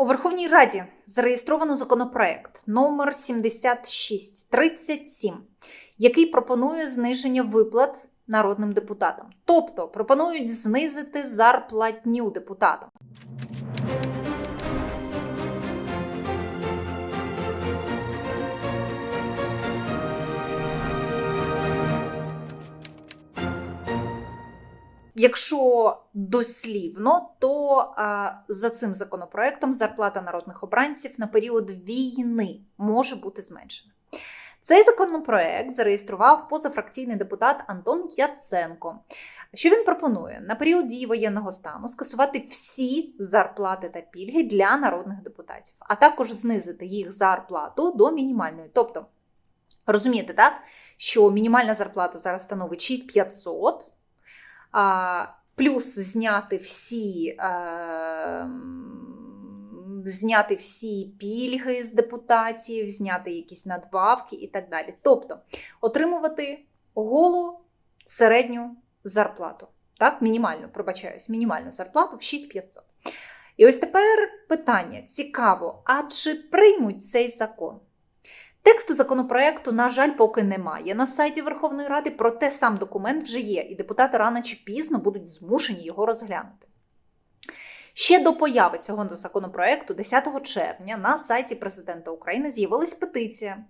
У Верховній Раді зареєстровано законопроект номер 7637, який пропонує зниження виплат народним депутатам. Тобто пропонують знизити зарплатню депутатам. Якщо дослівно, то а, за цим законопроектом зарплата народних обранців на період війни може бути зменшена. Цей законопроект зареєстрував позафракційний депутат Антон Яценко. Що він пропонує на період дії воєнного стану скасувати всі зарплати та пільги для народних депутатів, а також знизити їх зарплату до мінімальної. Тобто, розумієте, так, що мінімальна зарплата зараз становить 6500, а, плюс зняти всі, е, зняти всі пільги з депутатів, зняти якісь надбавки і так далі. Тобто отримувати голу середню зарплату. Так, мінімальну, пробачаюсь, мінімальну зарплату в 6500. І ось тепер питання: цікаво, а чи приймуть цей закон? Тексту законопроекту, на жаль, поки немає на сайті Верховної Ради, проте сам документ вже є, і депутати рано чи пізно будуть змушені його розглянути. Ще до появи цього законопроекту, 10 червня, на сайті президента України з'явилась петиція,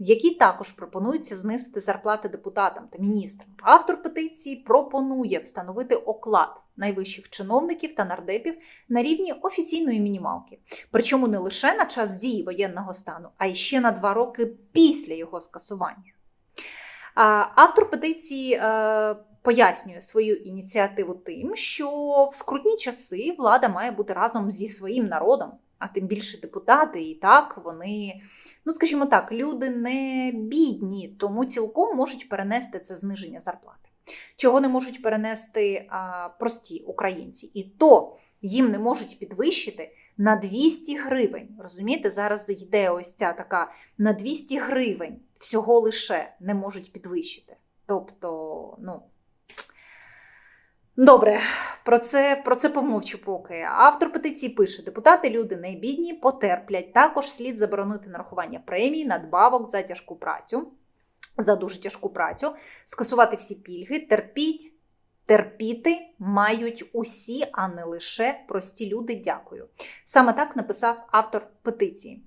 в якій також пропонується знизити зарплати депутатам та міністрам. Автор петиції пропонує встановити оклад найвищих чиновників та нардепів на рівні офіційної мінімалки. Причому не лише на час дії воєнного стану, а й ще на два роки після його скасування. Автор петиції е, пояснює свою ініціативу тим, що в скрутні часи влада має бути разом зі своїм народом, а тим більше депутати, і так вони, ну скажімо так, люди не бідні, тому цілком можуть перенести це зниження зарплати. Чого не можуть перенести а, прості українці, і то їм не можуть підвищити на 200 гривень. Розумієте, зараз йде ось ця така на 200 гривень всього лише не можуть підвищити. Тобто, ну. Добре, про це про це помовчу поки. Автор петиції пише: депутати, люди не бідні, потерплять. Також слід заборонити нарахування премій, надбавок за тяжку працю, за дуже тяжку працю, скасувати всі пільги, терпіть, терпіти мають усі, а не лише прості люди. Дякую. Саме так написав автор петиції.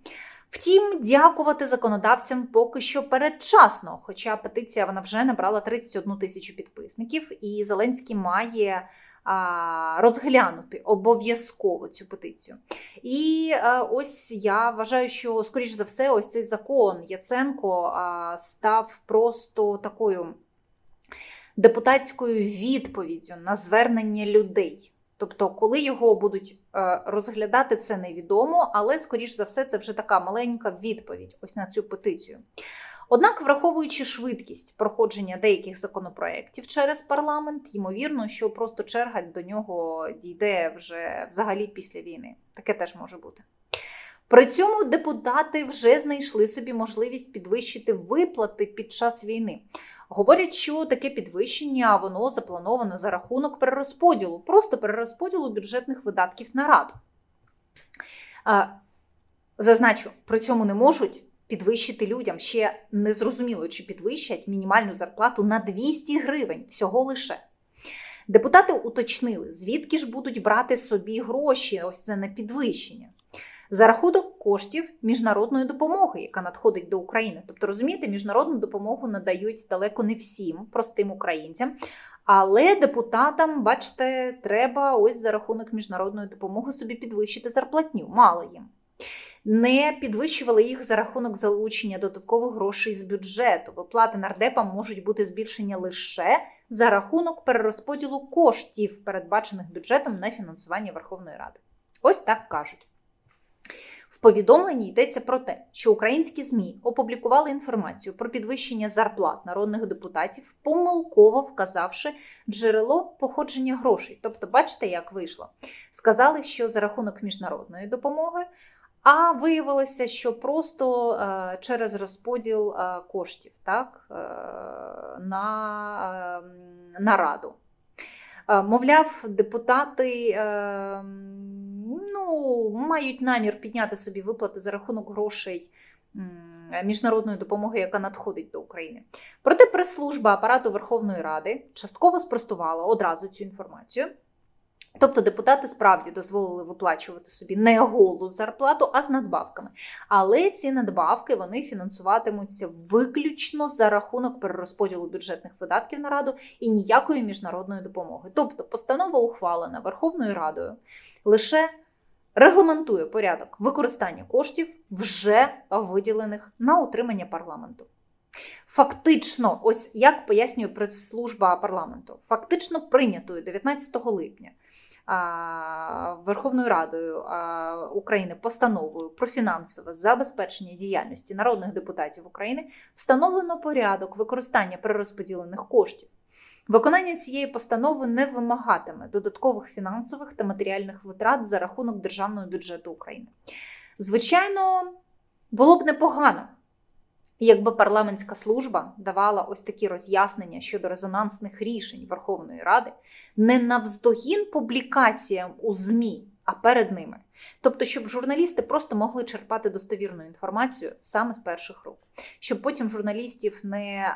Втім, дякувати законодавцям поки що передчасно, хоча петиція вона вже набрала 31 тисячу підписників, і Зеленський має розглянути обов'язково цю петицію. І ось я вважаю, що, скоріш за все, ось цей закон Яценко став просто такою депутатською відповіддю на звернення людей. Тобто, коли його будуть е, розглядати, це невідомо, але, скоріш за все, це вже така маленька відповідь ось на цю петицію. Однак, враховуючи швидкість проходження деяких законопроєктів через парламент, ймовірно, що просто черга до нього дійде вже взагалі після війни. Таке теж може бути. При цьому депутати вже знайшли собі можливість підвищити виплати під час війни. Говорять, що таке підвищення воно заплановано за рахунок перерозподілу, просто перерозподілу бюджетних видатків на раду. Зазначу, при цьому не можуть підвищити людям ще не зрозуміло, чи підвищать мінімальну зарплату на 200 гривень всього лише. Депутати уточнили, звідки ж будуть брати собі гроші, ось це на підвищення за рахунок коштів міжнародної допомоги, яка надходить до України. Тобто, розумієте, міжнародну допомогу надають далеко не всім простим українцям. Але депутатам, бачите, треба ось за рахунок міжнародної допомоги собі підвищити зарплатню. Мало їм. Не підвищували їх за рахунок залучення додаткових грошей з бюджету. Виплати нардепам можуть бути збільшені лише за рахунок перерозподілу коштів, передбачених бюджетом на фінансування Верховної Ради. Ось так кажуть. В повідомленні йдеться про те, що українські ЗМІ опублікували інформацію про підвищення зарплат народних депутатів, помилково вказавши джерело походження грошей. Тобто, бачите, як вийшло. Сказали, що за рахунок міжнародної допомоги, а виявилося, що просто е, через розподіл е, коштів так, е, на, е, на раду. Мовляв, депутати. Ну, мають намір підняти собі виплати за рахунок грошей міжнародної допомоги, яка надходить до України. Проте прес-служба апарату Верховної Ради частково спростувала одразу цю інформацію. Тобто депутати справді дозволили виплачувати собі не голу зарплату, а з надбавками. Але ці надбавки вони фінансуватимуться виключно за рахунок перерозподілу бюджетних видатків на раду і ніякої міжнародної допомоги. Тобто, постанова ухвалена Верховною Радою лише регламентує порядок використання коштів, вже виділених на утримання парламенту. Фактично, ось як пояснює прес-служба парламенту, фактично прийнятою 19 липня Верховною Радою України постановою про фінансове забезпечення діяльності народних депутатів України встановлено порядок використання перерозподілених коштів. Виконання цієї постанови не вимагатиме додаткових фінансових та матеріальних витрат за рахунок державного бюджету України. Звичайно, було б непогано, якби парламентська служба давала ось такі роз'яснення щодо резонансних рішень Верховної Ради не навздогін публікаціям у ЗМІ, а перед ними. Тобто, щоб журналісти просто могли черпати достовірну інформацію саме з перших рук, щоб потім журналістів не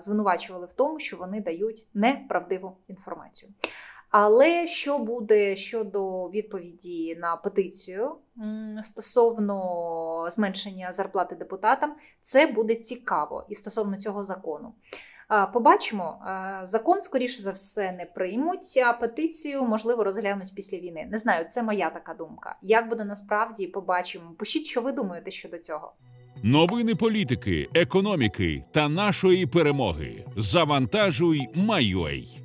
звинувачували в тому, що вони дають неправдиву інформацію. Але що буде щодо відповіді на петицію стосовно зменшення зарплати депутатам, це буде цікаво і стосовно цього закону. Побачимо, закон, скоріше за все, не приймуть, а петицію, можливо, розглянуть після війни. Не знаю, це моя така думка. Як буде насправді, побачимо. Пишіть, що ви думаєте щодо цього. Новини політики, економіки та нашої перемоги. Завантажуй, майой.